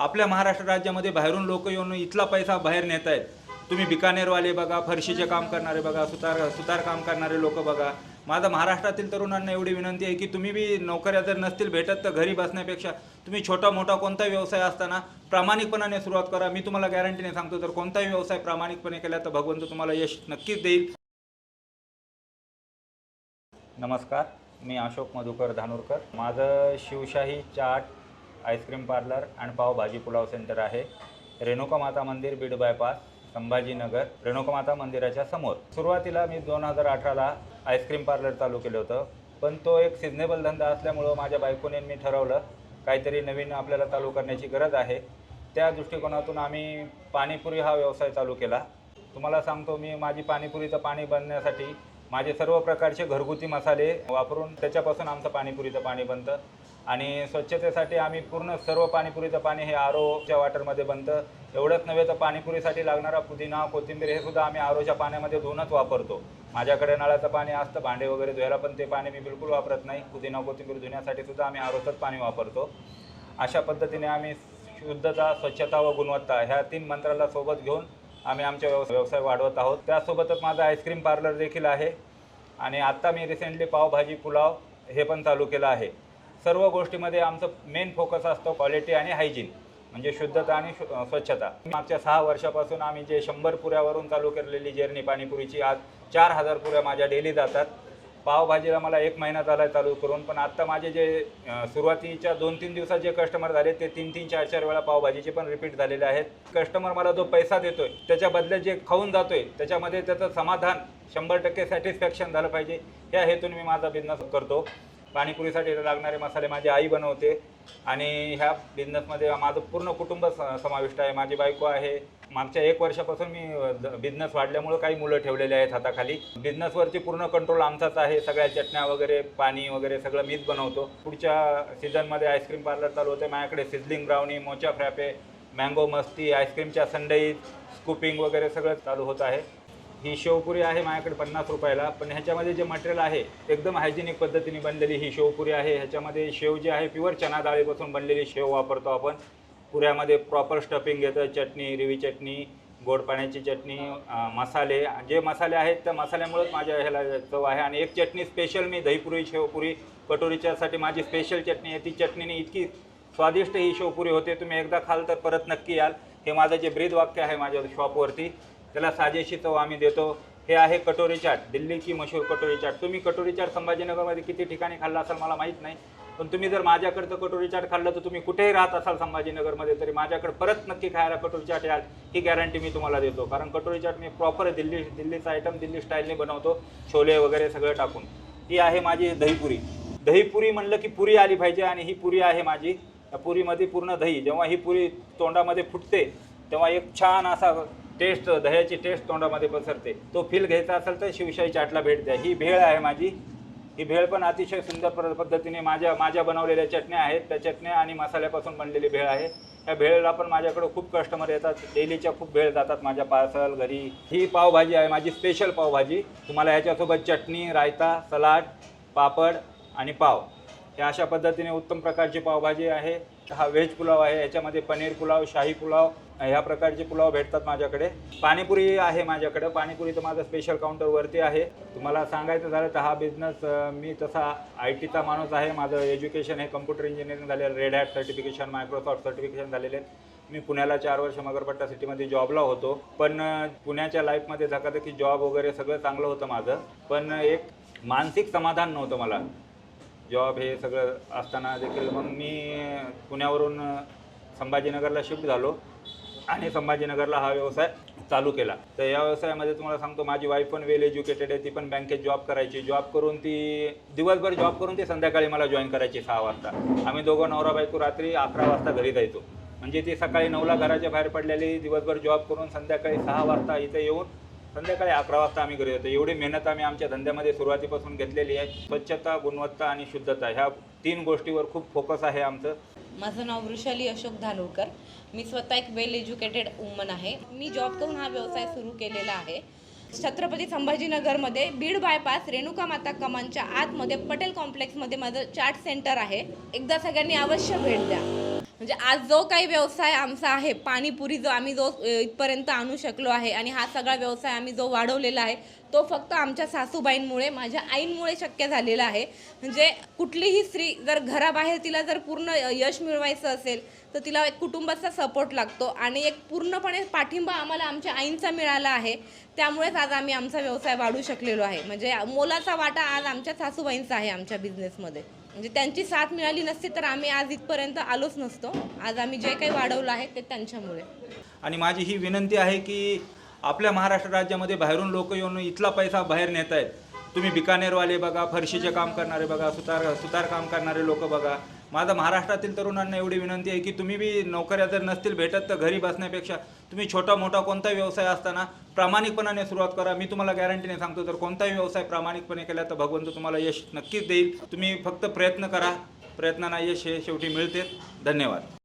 आपल्या महाराष्ट्र राज्यामध्ये बाहेरून लोक येऊन इथला पैसा बाहेर नेत आहेत तुम्ही बिकानेरवाले बघा फरशीचे काम करणारे बघा सुतार सुतार काम करणारे लोक बघा. माझा महाराष्ट्रातील तरुणांना एवढी विनंती आहे की तुम्ही बी नोकऱ्या जर नसतील भेटत तर घरी बसण्यापेक्षा तुम्ही छोटा मोठा कोणता व्यवसाय असताना प्रामाणिकपणाने सुरुवात करा. मी तुम्हाला गॅरंटीने सांगतो तर कोणताही व्यवसाय प्रामाणिकपणे केला तर भगवंत तुम्हाला यश नक्कीच देईल. नमस्कार मी अशोक मधुकर धानोरकर. माझं शिवशाही चाट आईस्क्रीम पार्लर आणि पावभाजी पुलाव सेंटर आहे. रेणुका माता मंदिर बीड बायपास संभाजीनगर रेणुका माता मंदिराच्या समोर. सुरुवातीला मी दोन हजार अठराला आईस्क्रीम पार्लर चालू केलं होतं पण तो एक सिजनेबल धंदा असल्यामुळं माझ्या बायकोने मी ठरवलं काहीतरी नवीन आपल्याला चालू करण्याची गरज आहे. त्या दृष्टिकोनातून आम्ही पाणीपुरी हा व्यवसाय चालू केला. तुम्हाला सांगतो मी माझी पाणीपुरीचं पाणी बनण्यासाठी माझे सर्व प्रकारचे घरगुती मसाले वापरून त्याच्यापासून आमचं पाणीपुरीचं पाणी बनतं. आणि स्वच्छतेसाठी आम्ही पूर्ण सर्व पाणीपुरीचं पाणी हे आरोच्या वॉटरमध्ये बनतं. एवढंच नव्हे तर पाणीपुरीसाठी लागणारा पुदिना कोथिंबीर हे सुद्धा आम्ही आरोच्या पाण्यामध्ये धुवूनच वापरतो. माझ्याकडे नळाचं पाणी असतं भांडे वगैरे धुवायला पण ते पाणी मी बिलकुल वापरत नाही. पुदिना कोथिंबीर धुण्यासाठी सुद्धा आम्ही आरोचंच पाणी वापरतो. अशा पद्धतीने आम्ही शुद्धता स्वच्छता व गुणवत्ता ह्या तीन मंत्राला सोबत घेऊन आम्ही आमच्या व्यवसाय व्यवसाय वाढवत आहोत. त्यासोबतच माझं आईस्क्रीम पार्लर देखील आहे. आणि आत्ता मी रिसेंटली पावभाजी पुलाव हे पण चालू केलं आहे. सर्व गोष्टीमध्ये आमचं मेन फोकस असतो क्वालिटी आणि हायजीन म्हणजे शुद्धता आणि स्वच्छता. मागच्या सहा वर्षापासून आम्ही जे शंभर पुऱ्यावरून चालू केलेली जर्नी पाणीपुरीची आज चार हजार पुऱ्या माझ्या डेली जातात. पावभाजीला मला एक महिना झाला आहे चालू करून पण आत्ता माझे जे सुरुवातीच्या दोन तीन दिवसात जे कस्टमर झाले ते तीन तीन चार चार वेळा पावभाजीचे पण रिपीट झालेले आहेत. कस्टमर मला जो पैसा देतोय त्याच्या बदल्यात जे खाऊन जातोय त्याच्यामध्ये त्याचं समाधान शंभर टक्के सॅटिस्फॅक्शन झालं पाहिजे. या हेतून मी माझा बिझनेस करतो. पाणीपुरीसाठी लागणारे मसाले माझी आई बनवते आणि ह्या बिझनेसमध्ये माझं पूर्ण कुटुंब स- समाविष्ट आहे. माझी बायको आहे. मागच्या एक वर्षापासून मी बिझनेस वाढल्यामुळं काही मुलं ठेवलेले आहेत हाताखाली. बिझनेसवरची पूर्ण कंट्रोल आमचाच आहे. सगळ्या चटण्या वगैरे पाणी वगैरे सगळं मीच बनवतो. पुढच्या सीझनमध्ये आईस्क्रीम पार्लर चालू होते माझ्याकडे sizzling brownie mocha frappe mango मस्ती आईस्क्रीमच्या संडई स्कूपिंग वगैरे सगळं चालू होत आहे. ही शेवपुरी आहे माझ्याकडे पन्नास रुपयाला. पण ह्याच्यामध्ये जे मटेरियल आहे एकदम हायजेनिक पद्धतीने बनलेली ही शेवपुरी आहे. ह्याच्यामध्ये शेव जे आहे प्युअर चना डाळीपासून बनलेली शेव वापरतो आपण. पुऱ्यामध्ये प्रॉपर स्टफिंग येतं चटणी रिवी चटणी गोड पाण्याची चटणी मसाले. जे मसाले आहेत त्या मसाल्यामुळेच माझ्या ह्याला चव आहे. आणि एक चटणी स्पेशल मी दहीपुरी शेवपुरी कटोरीच्यासाठी माझी स्पेशल चटणी आहे. ती चटणीने इतकी स्वादिष्ट ही शेवपुरी होते. तुम्ही एकदा खाल तर परत नक्की याल. हे माझं जे ब्रीद वाक्य आहे माझ्या शॉपवरती त्याला साजेशी चव आम्ही देतो. हे आहे कटोरी चाट दिल्लीची मशहूर कटोरी चाट. तुम्ही कटोरी चाट संभाजीनगरमध्ये किती ठिकाणी खाल्ला असाल मला माहीत नाही पण तुम्ही जर माझ्याकडचं कटोरी चाट खाल्लं तर तुम्ही कुठेही राहत असाल संभाजीनगरमध्ये तरी माझ्याकडे परत नक्की खायला कटोरी चाट याल ही गॅरंटी मी तुम्हाला देतो. कारण कटोरी चाट मी प्रॉपर दिल्ली दिल्लीचा आयटम दिल्ली स्टाईलने बनवतो छोले वगैरे सगळं टाकून. ही आहे माझी दहीपुरी. दहीपुरी म्हणलं की पुरी आली पाहिजे आणि ही पुरी आहे माझी पुरीमध्ये पूर्ण दही. जेव्हा ही पुरी तोंडामध्ये फुटते तेव्हा एक छान असा टेस्ट दह्याची टेस्ट तोंडामध्ये पसरते. तो फील घ्यायचा असेल तर शिवशाही चाटला भेट द्या. ही भेळ आहे माझी. ही भेळ पण अतिशय सुंदर पद्धतीने माझ्या माझ्या बनवलेल्या चटण्या आहेत. त्या चटण्या आणि मसाल्यापासून बनलेली भेळ आहे. या भेळला पण माझ्याकडे खूप कस्टमर येतात. डेलीच्या खूप भेळ जातात माझ्या पार्सल घरी. ही पावभाजी आहे माझी स्पेशल पावभाजी. तुम्हाला ह्याच्यासोबत चटणी रायता सलाड पापड आणि पाव. हे अशा पद्धतीने उत्तम प्रकारची पावभाजी आहे हा व्हेज पुलाव आहे याच्यामध्ये पनीर पुलाव शाही पुलाव ह्या प्रकारचे पुलाव भेटतात माझ्याकडे. पाणीपुरी आहे माझ्याकडे पाणीपुरी तर माझं स्पेशल काउंटरवरती आहे. तुम्हाला सांगायचं झालं तर हा बिझनेस मी तसा आय टीचा माणूस आहे. माझं एज्युकेशन हे कम्प्युटर इंजिनिअरिंग झालेलं Red Hat certification Microsoft certification झालेले. आहेत. मी पुण्याला चार वर्ष मगरपट्टा सिटीमध्ये जॉबला होतो. पण पुण्याच्या लाईफमध्ये झालं की जॉब वगैरे सगळं चांगलं होतं माझं. पण एक मानसिक समाधान नव्हतं मला. जॉब हे सगळं असताना देखील मग मी पुण्यावरून संभाजीनगरला शिफ्ट झालो आणि संभाजीनगरला हा व्यवसाय चालू केला. तर या व्यवसायामध्ये तुम्हाला सांगतो माझी वाईफ पण वेल एज्युकेटेड आहे ती पण बँकेत जॉब करायची. जॉब करून ती दिवसभर जॉब करून ती संध्याकाळी मला जॉईन करायची सहा वाजता. आम्ही दोघं नवरा बायको रात्री अकरा वाजता घरी जायचो म्हणजे ती सकाळी नऊला घराच्या बाहेर पडलेली दिवसभर जॉब करून संध्याकाळी सहा वाजता इथे येऊन संध्याकाळी अकरा वाजता आम्ही घरी येतो. एवढी मेहनत आम्ही आमच्या धंद्यामध्ये सुरुवातीपासून घेतलेली आहे. स्वच्छता गुणवत्ता आणि शुद्धता ह्या तीन गोष्टीवर खूप फोकस आहे आमचं. माझं नाव वृषाली अशोक धानोरकर. मी स्वतः एक वेल एज्युकेटेड वुमन आहे. मी जॉब करून हा व्यवसाय सुरू केलेला आहे. छत्रपती संभाजीनगरमध्ये बीड बायपास रेणुका माता कमानच्या आतमध्ये पटेल कॉम्प्लेक्समध्ये माझं चाट सेंटर आहे. एकदा सगळ्यांनी अवश्य भेट द्या. म्हणजे आज जो काही व्यवसाय आमचा आहे पाणीपुरी जो आम्ही जो इथपर्यंत आणू शकलो आहे आणि हा सगळा व्यवसाय आम्ही जो वाढवलेला आहे तो फक्त आमच्या सासूबाईंमुळे माझ्या आईंमुळे शक्य झालेला आहे. म्हणजे कुठलीही स्त्री जर घराबाहेर तिला जर पूर्ण यश मिळवायचं असेल तर तिला एक कुटुंबाचा सपोर्ट लागतो आणि एक पूर्णपणे पाठिंबा आम्हाला आमच्या आईंचा मिळाला आहे. त्यामुळेच आज आम्ही आमचा व्यवसाय वाढू शकलेलो आहे. म्हणजे मोलाचा वाटा आज आमच्या सासूबाईंचा आहे आमच्या बिझनेसमध्ये म्हणजे त्यांची साथ मिळाली नसती तर आम्ही आज इथपर्यंत आलोच नसतो. आज आम्ही जे काही वाढवलं आहे ते त्यांच्यामुळे. आणि माझी ही विनंती आहे की आपल्या महाराष्ट्र राज्यामध्ये बाहेरून लोक येऊन इथला पैसा बाहेर नेत आहेत तुम्ही बिकानेरवाले बघा फरशीचे काम करणारे बघा सुतार सुतार काम करणारे लोक बघा. माझं महाराष्ट्रातील तरुणांना एवढी विनंती आहे की तुम्ही बी नोकऱ्या जर नसतील भेटत तर घरी बसण्यापेक्षा तुम्ही छोटा मोठा कोणताही व्यवसाय असताना प्रामाणिकपणाने सुरुवात करा. मी तुम्हाला गॅरंटीने सांगतो जर कोणताही व्यवसाय प्रामाणिकपणे केला तर भगवंत तुम्हाला यश नक्कीच देईल. तुम्ही फक्त प्रयत्न करा. प्रयत्नांना यश हे शेवटी मिळते. धन्यवाद.